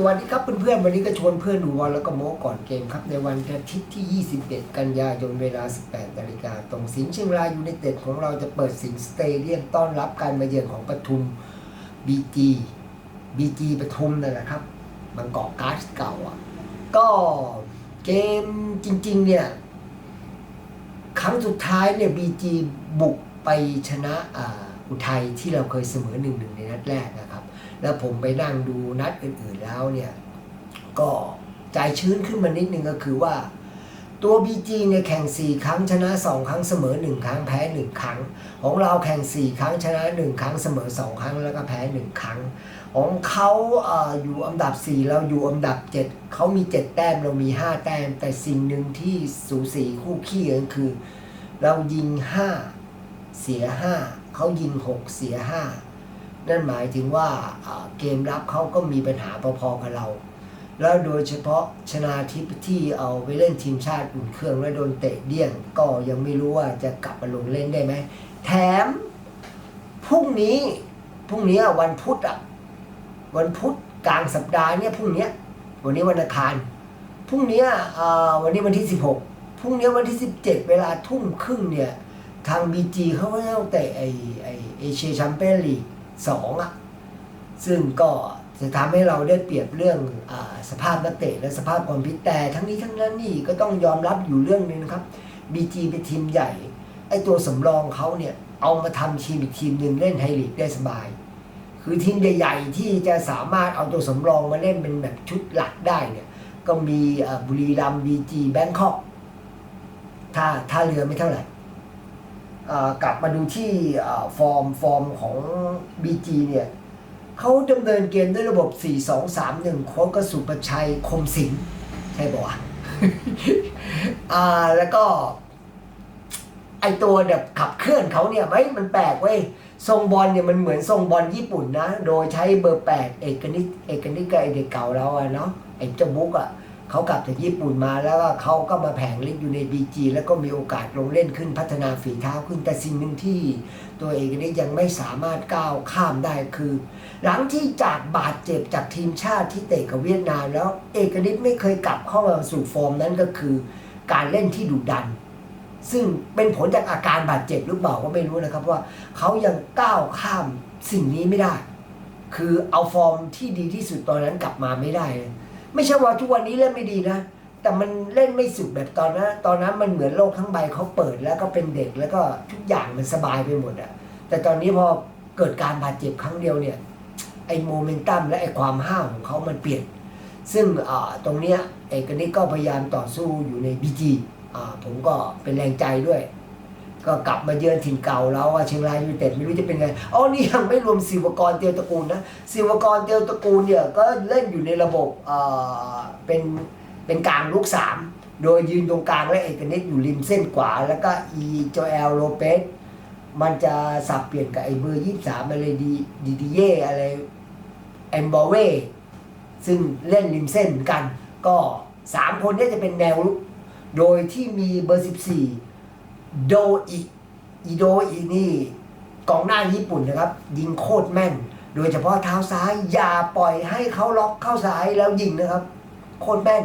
สวัสดีครับเพื่อนๆ วันนี้ก็ชวนเพื่อนดูบอลแล้วก็โม้ก่อนเกมครับ ในวันอาทิตย์ที่ 21 กันยายนเวลา 18นาฬิกาตรงสิงห์เชียงรายยูไนเต็ดของเราจะเปิดสิงห์สเตเดียมต้อนรับการมาเยือนของปทุมบีจีบีจีปทุมนั่นแหละครับบางกอกการ์ดเก่าอะ ก็เกมจริง ๆ เนี่ย ครั้งสุดท้ายเนี่ยบีจีบุกไปชนะอ่าอุทัยที่เราเคยเสมอหนึ่งหนึ่งในนัดแรกนะครับ แล้วผมไปนั่งดูนัดอื่นๆแล้วเนี่ย ก็ใจชื้นขึ้นมานิดนึงก็คือว่า ตัว BG เนี่ยแข่ง 4 ครั้งชนะ 2 ครั้งเสมอ 1 ครั้งแพ้ 1 ครั้ง ของเราแข่ง 4 ครั้งชนะ 1 ครั้งเสมอ 2 ครั้งแล้วก็แพ้ 1 ครั้ง ของเขาเออยู่อันดับ 4 เราอยู่อันดับ 7 เขามี 7 แต้มเรามี 5 แต้ม แต่สิ่งหนึ่งที่สูสีคู่ขี้กันคือ เรายิง 5 เสีย 5เขายิง 6 เสีย 5 นั่นหมายถึงว่าเกมรับเขาก็มีปัญหาพอๆกับเรา แล้วโดยเฉพาะชนาทิพที่เอาไปเล่นทีมชาติอุ่นเครื่องแล้วโดนเตะเดี่ยง ก็ยังไม่รู้ว่าจะกลับมาลงเล่นได้ไหม แถมพรุ่งนี้พรุ่งนี้วันพุธอะวันพุธกลางสัปดาห์เนี่ยพรุ่งเนี้ยวันนี้วันอังคารพรุ่งเนี้ยวันนี้วันที่ 16พรุ่งนี้วันที่ 17 เวลาทุ่มครึ่งเนี่ย ทางบีจีเขาก็ต้องเตะไอไอเอเชียแชมเปี้ยนลีก สองอะซึ่งก็จะทำให้เราได้เปรียบเรื่องอสภาพนักเตะและสภาพความพิษแต่ทั้งนี้ทั้งนั้นนี่ก็ต้องยอมรับอยู่เรื่องนึงนะครับบีจีเป็นทีมใหญ่ไอตัวสำรองเขาเนี่ยเอามาทำทีมอีกทีมหนึ่งเล่นไทยลีกได้สบาย คือทีมใหญ่ๆที่จะสามารถเอาตัวสำรองมาเล่นเป็นแบบชุดหลักได้เนี่ยก็มีบุรีรัมย์บีจีแบงคอกถ้าถ้าเรือไม่เท่าไหร่ กลับมาดูที่ฟอร์มฟอร์มของ BG เนี่ยเขาดำเนินเกมด้วยระบบ 4-2-3-1โค้ชก็สุประชัยคมสิงใช่ป่าวะอ่าแล้วก็ไอตัวแบบขับเคลื่อนเขาเนี่ยไม่มันแปลกเว้ยทรงบอลเนี่ยมันเหมือนทรงบอลญี่ปุ่นนะ โดยใช้เบอร์แปดเอกนิตเอกนิตกับไอเด็กเก่าเราอะเนาะไอเจ้าบุ๊กอะ เขากลับจากญี่ปุ่นมาแล้วก็เขาก็มาแผงฤทธิ์อยู่ในบีจีแล้วก็มีโอกาสลงเล่นขึ้นพัฒนาฝีเท้าขึ้นแต่สิ่งหนึ่งที่ ตัวเอกนิตยังไม่สามารถก้าวข้ามได้คือ หลังที่จากบาดเจ็บจากทีมชาติที่เตะกับเวียดนามแล้วเอกนิตไม่เคยกลับเข้ามาสู่ฟอร์มนั้นก็คือ การเล่นที่ดุดัน ซึ่งเป็นผลจากอาการบาดเจ็บหรือเปล่าก็ไม่รู้นะครับว่าเขายังก้าวข้ามสิ่งนี้ไม่ได้ คือเอาฟอร์มที่ดีที่สุดตอนนั้นกลับมาไม่ได้เลย ไม่ใช่ว่าทุกวันนี้เล่นไม่ดีนะ แต่มันเล่นไม่สุดแบบตอนนั้นตอนนั้นมันเหมือนโลกทั้งใบเขาเปิดแล้วก็เป็นเด็กแล้วก็ทุกอย่างมันสบายไปหมดอะแต่ตอนนี้พอเกิดการบาดเจ็บครั้งเดียวเนี่ยไอ้โมเมนตัมและไอ้ความห้าวของเขามันเปลี่ยน ซึ่งตรงเนี้ยเอกนิตก็พยายามต่อสู้อยู่ในบีจีผมก็เป็นแรงใจด้วย ก็กลับมาเยือนถิ่นเก่าแล้วเชียงรายยูเต็ดไม่รู้จะเป็นไงอ๋อนี่ยังไม่รวมศิวกรเตียวตระกูลนะศิวกรเตียวตระกูลเนี่ยก็เล่นอยู่ในระบบเอ่อเป็นเป็นกลางลูกสามโดยยืนตรงกลางและเอกนิตอยู่ริมเส้นขวา แล้วก็อีโจเอลโลเปสมันจะสับเปลี่ยนกับไอ้เบอร์ยี่สามอะไรดีดีดีเย่อะไรเอมบอเวซึ่งเล่นริมเส้นเหมือนกัน ก็สามคนนี้จะเป็นแนวรุกโดยที่มีเบอร์ 14 โดอิอีโดอินี่กองหน้าญี่ปุ่นนะครับ ยิงโคตรแม่น โดยเฉพาะเท้าซ้ายอย่าปล่อยให้เขาล็อกเข้าซ้ายแล้วยิงนะครับ โคตรแม่น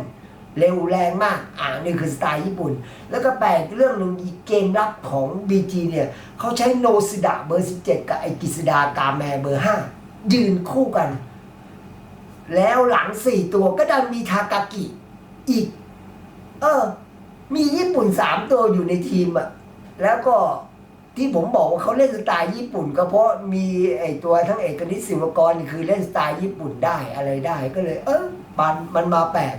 เร็วแรงมาก อ่านี่คือสไตล์ญี่ปุ่น แล้วก็แปลกเรื่องหนึ่งอีกเกมรับของ BG เนี่ยเขาใช้โนซิดะเบอร์ 17 กับไอกิสดากาแมเบอร์ 5 ยืนคู่กัน แล้วหลังสี่ตัวก็ดันมีทากากิอีก เออ มีญี่ปุ่นสามตัวอยู่ในทีมอะแล้วก็ที่ผมบอกว่าเขาเล่นสไตล์ญี่ปุ่น ก็เพราะมีไอตัวทั้งเอกนิตศิวกรนี่คือเล่นสไตล์ญี่ปุ่นได้อะไรได้ก็เลย เออมันมันมาแปลก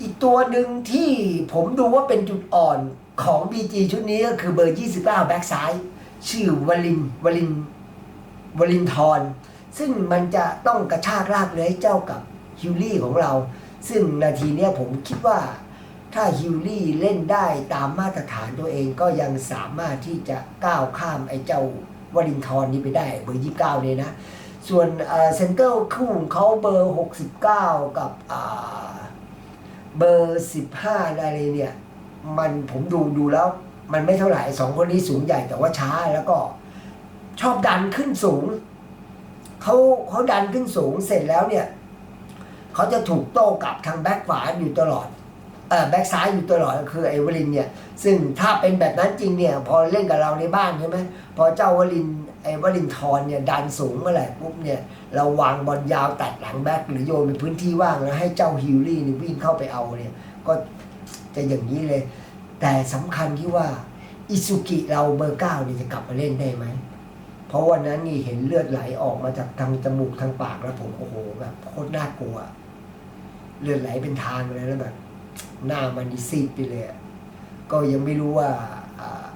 อีกตัวหนึ่งที่ผมดูว่าเป็นจุดอ่อนของ BG ชุดนี้ก็คือเบอร์ 29 แบ็กซ้าย ชื่อวลินวลินวลินทรซึ่งมันจะต้องกระชากลากเลยเจ้ากับฮิวลี่ของเรา ซึ่งนาทีนี้ผมคิดว่า ถ้าฮิวลี่เล่นได้ตามมาตรฐานตัวเองก็ยังสามารถที่จะก้าวข้ามไอ้เจ้าวลินทรนี้ไปได้เบอร์29เก้าเลยนะ ส่วนเซนเตอร์คู่ของเขาเบอร์69กับอ่าเบอร์15อะไรเนี่ยมันผมดูดูแล้ว มันไม่เท่าไหร่สองคนนี้สูงใหญ่แต่ว่าช้าแล้วก็ชอบดันขึ้นสูงเขาเขาดันขึ้นสูงเสร็จแล้วเนี่ยเขาจะถูกโต้กลับทางแบ็คขวาอยู่ตลอด แบ็คซ้ายอยู่ตลอดคือไอ้วลินเนี่ย ซึ่งถ้าเป็นแบบนั้นจริงเนี่ย พอเล่นกับเราในบ้านใช่ไหมพอเจ้าวลินไอ้วลินทรเนี่ยดันสูงเมื่อไหร่ปุ๊บเนี่ยเราวางบอลยาวตัดหลังแบ็คหรือโยนเป็นพื้นที่ว่างแล้วให้เจ้าฮิลลี่นี่วิ่งเข้าไปเอาเนี่ย ก็จะอย่างนี้เลย แต่สำคัญที่ว่าอิซุกิเราเบอร์เก้านี่จะกลับมาเล่นได้ไหมเพราะวันนั้นนี่เห็นเลือดไหลออกมาจากทางจมูกทางปากแล้วผมโอ้โหแบบโคตรน่ากลัว เลือดไหลเป็นทางเลยแล้วแบบ หน้ามันซีดไปเลยก็ยังไม่รู้ว่า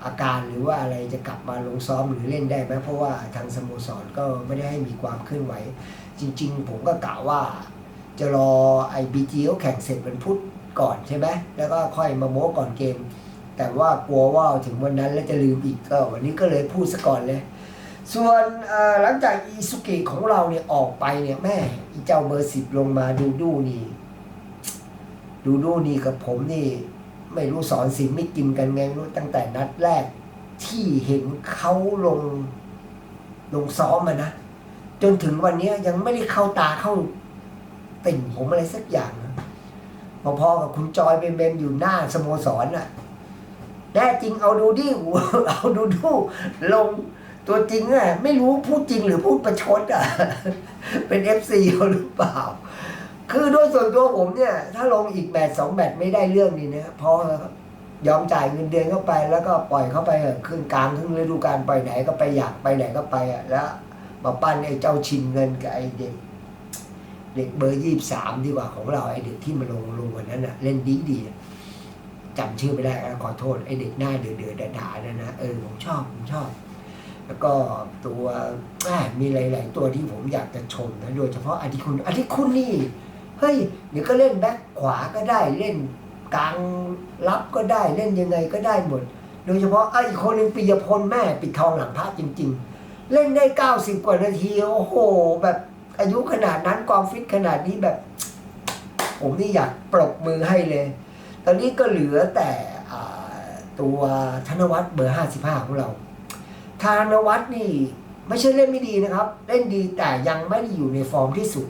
อาการหรือว่าอะไรจะกลับมาลงซ้อมหรือเล่นได้ไหมเพราะว่าทางสโมสรก็ไม่ได้ให้มีความเคลื่อนไหว จริง ๆ ผมก็กะว่า จะรอไอ้บีจีเขาแข่งเสร็จวันพุธก่อนใช่ไหมแล้วก็ค่อยมาโม้ก่อนเกม แต่ว่ากลัวว่าถึงวันนั้นแล้วจะลืมอีกก็วันนี้ก็เลยพูดซะก่อนเลย ส่วนหลังจากอีสุกิของเราเนี่ยออกไปเนี่ยแม่อีเจ้าเบอร์สิบลงมาดูดูนี่ ดูดูนี่กับผมนี่ ไม่รู้สอนสินไม่กินกันไงไม่รู้ตั้งแต่นัดแรก ที่เห็นเขาลง ลงซ้อมมานะ จนถึงวันนี้ยังไม่ได้เข้าตาเข้าติ่งผมอะไรสักอย่างนะพอๆกับคุณจอยเป็นเบมอยู่หน้าสโมสรน่ะแน่จริงเอาดูดิเอาดูดูลงตัวจริงอะไม่รู้พูดจริงหรือพูดประชดอะ เป็นเอฟซีหรือเปล่า คือโดยส่วนตัวผมเนี่ย ถ้าลงอีกแมตช์สองแมตช์ไม่ได้เรื่องนี้นะพอแล้วครับยอมจ่ายเงินเดือนเข้าไปแล้วก็ปล่อยเข้าไปเถอะครึ่งกลางครึ่งฤดูกาลไปไหนก็ไปอยากไปไหนก็ไปอะแล้วมาปั้นไอ้เจ้าชินเงินกับไอ้เด็ก เด็กเบอร์ยี่สามดีกว่าของเราไอ้เด็กที่มาลงลงวันนั้นอะ เล่นดีดีจำชื่อไม่ได้ขอโทษไอ้เด็กหน้าเดือดเดือดด่าๆนั่นะเออผมชอบผมชอบ แล้วก็ตัวมีหลาย ๆ ตัวที่ผมอยากจะชมนะโดยเฉพาะอธิคุณอธิคุณนี่ เฮ้ยเดี๋ยวก็เล่นแบ็คขวาก็ได้เล่นกลางรับก็ได้เล่นยังไงก็ได้หมด โดยเฉพาะไอ้คนหนึ่งปิยพลแม่ปิดทองหลังพระจริง ๆ เล่นได้เก้าสิบกว่านาทีโอ้โห แบบอายุขนาดนั้นความฟิตขนาดนี้แบบ ผมนี่อยากปรบมือให้เลย ตอนนี้ก็เหลือแต่ตัวธนวัฒน์เบอร์ห้าสิบห้าของเราธนวัฒน์นี่ไม่ใช่เล่นไม่ดีนะครับ เล่นดีแต่ยังไม่ได้อยู่ในฟอร์มที่สุด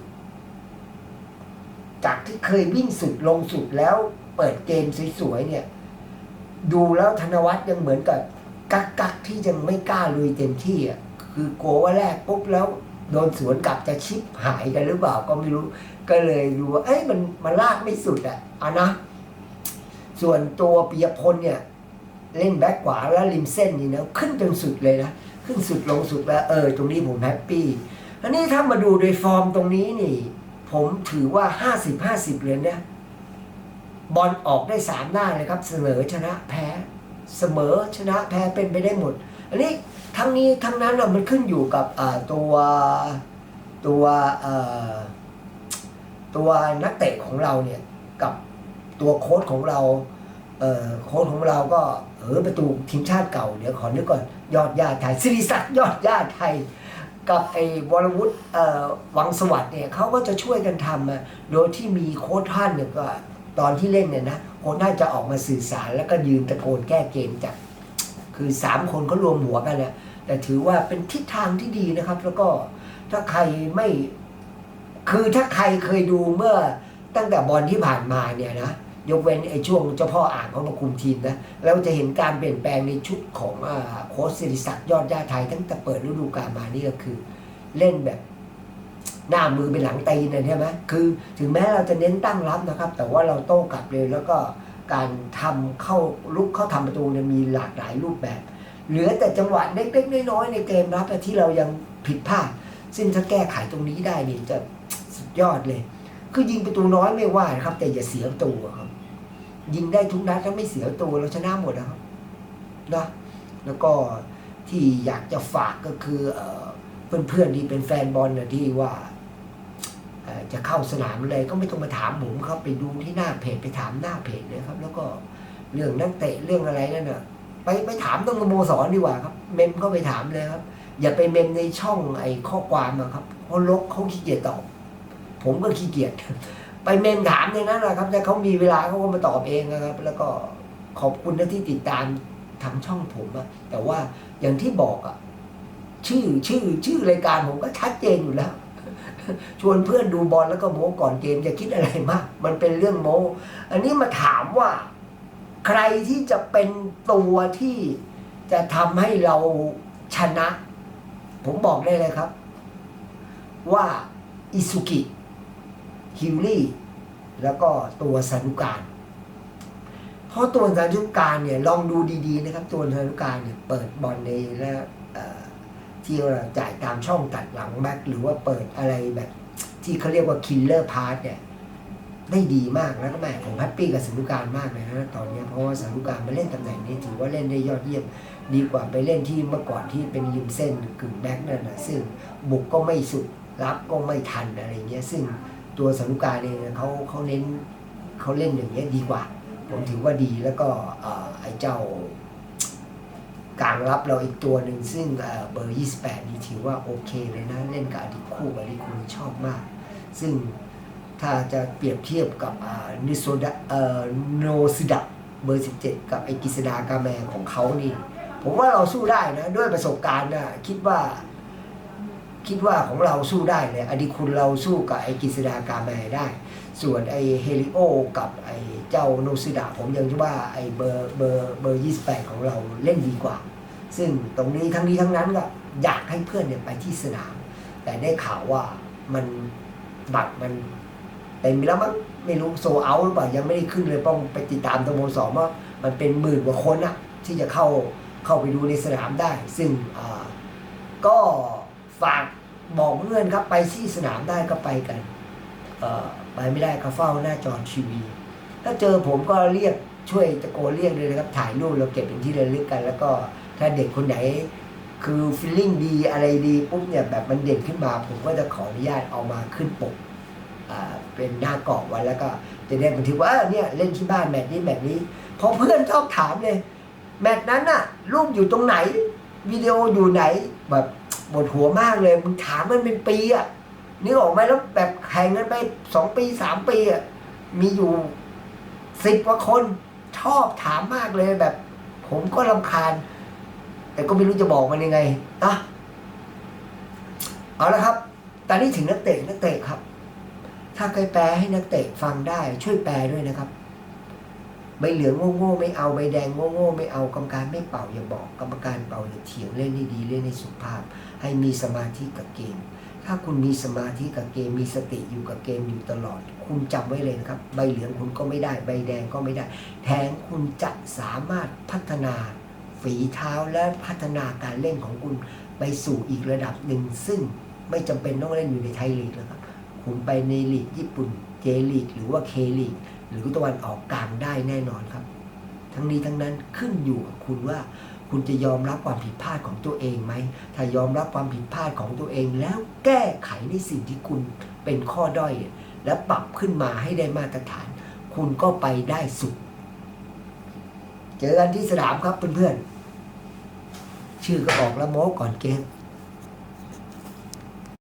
จากที่เคยวิ่งสุดลงสุดแล้วเปิดเกมสวยๆเนี่ย ดูแล้วธนวัฒน์ยังเหมือนกับกักกักๆที่ยังไม่กล้าลุยเต็มที่อะคือกลัวว่าแรกปุ๊บแล้วโดนสวนกลับจะชิปหายกันหรือเปล่าก็ไม่รู้ ก็เลยดูว่าเอ้ยมันมันลากไม่สุดอะเอานะ ส่วนตัวปียพลเนี่ย เล่นแบ็คขวาแล้วริมเส้นนี่นะขึ้นจนสุดเลยนะขึ้นสุดลงสุดแล้วเออ ตรงนี้ผมแฮปปี้อันนี้ถ้ามาดูโดยฟอร์มตรงนี้นี่ ผมถือว่าห้าสิบห้าสิบเลยเนี่ยบอลออกได้สามหน้าเลยครับ เสมอชนะแพ้เสมอชนะแพ้เป็นไปได้หมด อันนี้ทั้งนี้ทั้งนั้นน่ะมันขึ้นอยู่กับตัวตัวตัวนักเตะของเราเนี่ยกับตัวโค้ชของเราเโค้ชของเราก็เออประตูทีมชาติเก่า เดี๋ยวขอนึกก่อน ยอดญาติไทยสิริศักดิ์ยอดญาติไทย กับไอ้วรวุฒิวังสวัสดิ์เนี่ยเขาก็จะช่วยกันทำโดยที่มีโค้ชท่านเนี่ยก็ตอนที่เล่นเนี่ยนะโค้ชท่านจะออกมาสื่อสารแล้วก็ยืนตะโกนแก้เกมจาก คือสามคนเขารวมหัวกันนะแต่ถือว่าเป็นทิศทางที่ดีนะครับ แล้วก็ถ้าใครไม่คือถ้าใครเคยดูเมื่อตั้งแต่บอลที่ผ่านมาเนี่ยนะ ยกเว้นไอ้ช่วงเจ้าพ่ออ่างเขามาคุมทีมนะเราจะเห็นการเปลี่ยนแปลงในชุดของอโค้ชศิริศักดิ์ยอดญาไทยตั้งแต่เปิดฤดูกาลมานี่ก็คือ เล่นแบบหน้ามือเป็นหลังตีนนะใช่ไหมคือถึงแม้เราจะเน้นตั้งรับนะครับ แต่ว่าเราโต้กลับเลยแล้วก็การทำเข้าลุกเข้าทำประตูเนี่ยมีหลากหลายรูปแบบ เหลือแต่จังหวะเล็กๆน้อยๆในเกมรับที่เรายังผิดพลาดซึ่งถ้าแก้ไขตรงนี้ได้นี่จะสุดยอดเลย คือยิงประตูน้อยไม่ว่านะครับ แต่อย่าเสียประตูครับ ยิงได้ทุกนัดถ้าไม่เสียประตูเราชนะหมดนะครับนะแล้วก็ที่อยากจะฝากก็คือเอ่อเพื่อนๆที่เป็นแฟนบอลนะที่ว่าจะเข้าสนามอะไรก็ไม่ต้องมาถามผมครับ ไปดูที่หน้าเพจไปถามหน้าเพจเลยครับ แล้วก็เรื่องนักเตะเรื่องอะไรนั่นน่ะไปไปถามต้องสโมสรดีกว่าครับ เมมก็ไปถามเลยครับ อย่าไปเมมในช่องไอ้ข้อความนะครับเพราะลกเขาขี้เกียจตอบผมก็ขี้เกียจ ไปเมมถามในนั้นนะครับแต่เขามีเวลาเขาก็มาตอบเองนะครับ แล้วก็ขอบคุณนะที่ติดตามทางช่องผมอะแต่ว่าอย่างที่บอกอะชื่อชื่อชื่อรายการผมก็ชัดเจนอยู่แล้ว ชวนเพื่อนดูบอลแล้วก็โม้ก่อนเกมอย่าคิดอะไรมาก มันเป็นเรื่องโม้อันนี้มาถามว่า ใครที่จะเป็นตัวที่จะทำให้เราชนะ ผมบอกได้เลยครับ ว่าอิซุกิฮิวลี่ แล้วก็ตัวสานุการเพราะตัวสานุการเนี่ยลองดูดีๆนะครับ ตัวสานุการเนี่ยเปิดบอลในและที่เราจ่ายตามช่องตัดหลังแบ็คหรือว่าเปิดอะไรแบบ ที่เขาเรียกว่าคิลเลอร์พาร์ทเนี่ยได้ดีมากแล้วก็แม่ผมแฮปปี้กับสานุการมากเลยนะตอนนี้เพราะว่าสานุการมาเล่นตำแหน่งนี้ถือว่าเล่นได้ยอดเยี่ยมดีกว่าไปเล่นที่เมื่อก่อนที่เป็นริมเส้นกึ่งแบ็คนั่นนะซึ่งบุกก็ไม่สุดรับก็ไม่ทันอะไรเงี้ยซึ่ง ตัวสานุกาเองเนี่ยเขาเขาเน้นเขาเล่นอย่างเงี้ยดีกว่า ผมถือว่าดีแล้วก็ไอ้เจ้ากลางรับเราอีกตัวหนึ่งซึ่งเอ่อเบอร์ 28 นี่ถือว่าโอเคเลยนะ เล่นกับอดีตคู่บอดีคุณชอบมาก ซึ่งถ้าจะเปรียบเทียบกับนิโซดะโนซิดะเบอร์ 17 กับไอ้กิษดากาแมของเขานี่ ผมว่าเราสู้ได้นะ ด้วยประสบการณ์นะคิดว่า คิดว่าของเราสู้ได้เลยอดีตคุณเราสู้กับไอ้กิษดากาแมได้ ส่วนไอ้เฮลิโอกับไอ้เจ้าโนซิดะผมยังคิดว่าไอ้เบอร์เบอร์เบอร์28ของเราเล่นดีกว่า ซึ่งตรงนี้ทั้งนี้ทั้งนั้นก็อยากให้เพื่อนเนี่ยไปที่สนาม แต่ได้ข่าวว่ามันบัตรมันเต็มไปแล้วมั้งไม่รู้โซเอาหรือเปล่ายังไม่ได้ขึ้นเลยต้องไปติดตามตัวโมสรว่ามันเป็นหมื่นกว่าคนอะที่จะเข้าเข้าไปดูในสนามได้ ซึ่งอ่าก็ฝาก บอกเพื่อนครับไปที่สนามได้ก็ไปกันไปไม่ได้ก็เฝ้าหน้าจอทีวี ถ้าเจอผมก็เรียกช่วยตะโกนเรียกเลยนะครับถ่ายรูปเราเก็บเป็นที่ระลึกกัน แล้วก็ถ้าเด็กคนไหนคือฟีลลิ่งดีอะไรดีปุ๊บเนี่ยแบบมันเด่นขึ้นมาผมก็จะขออนุญาตเอามาขึ้นปกเป็นหน้ากรอบไว้แล้วก็จะได้บันทึกว่าเนี่ยเล่นที่บ้านแมตช์นี้แมตช์นี้พราะเพื่อนชอบถามเลย แมตช์นั้นน่ะรูปอยู่ตรงไหนวิดีโออยู่ไหนแบบ ปวดหัวมากเลยมึงถามมันเป็นปีอะนึกออกไหมแล้วแบบแข่งกันไปสองปีสามปีอะมีอยู่สิบกว่าคนชอบถามมากเลยแบบ ผมก็รำคาญ แต่ก็ไม่รู้จะบอกมันยังไงนะเอาละครับ ตอนนี้ถึงนักเตะนักเตะครับ ถ้าใครแปลให้นักเตะฟังได้ช่วยแปลด้วยนะครับ ใบเหลืองโง่ๆไม่เอาใบแดงโง่ๆไม่เอากรรมการไม่เป่าอย่าบอกกรรมการเป่าอย่าเถียงเล่นให้ดีเล่นให้สุภาพ ให้มีสมาธิกับเกม ถ้าคุณมีสมาธิกับเกมมีสติอยู่กับเกมอยู่ตลอด คุณจำไว้เลยนะครับ ใบเหลืองคุณก็ไม่ได้ ใบแดงก็ไม่ได้แทนคุณจะสามารถพัฒนาฝีเท้าและพัฒนาการเล่นของคุณไปสู่อีกระดับหนึ่ง ซึ่งไม่จำเป็นต้องเล่นอยู่ในไทยลีกแล้วครับ คุณไปในลีกญี่ปุ่นเจลีกหรือว่าเคลีก หรือตะวันออกกลางได้แน่นอนครับ ทั้งนี้ทั้งนั้นขึ้นอยู่กับคุณว่า คุณจะยอมรับความผิดพลาดของตัวเองไหม ถ้ายอมรับความผิดพลาดของตัวเองแล้วแก้ไขในสิ่งที่คุณเป็นข้อด้อย และปรับขึ้นมาให้ได้มาตรฐาน คุณก็ไปได้สุด เจอกันที่สนามครับเพื่อนๆชื่อก็ออกแล้วโม้ก่อนเกม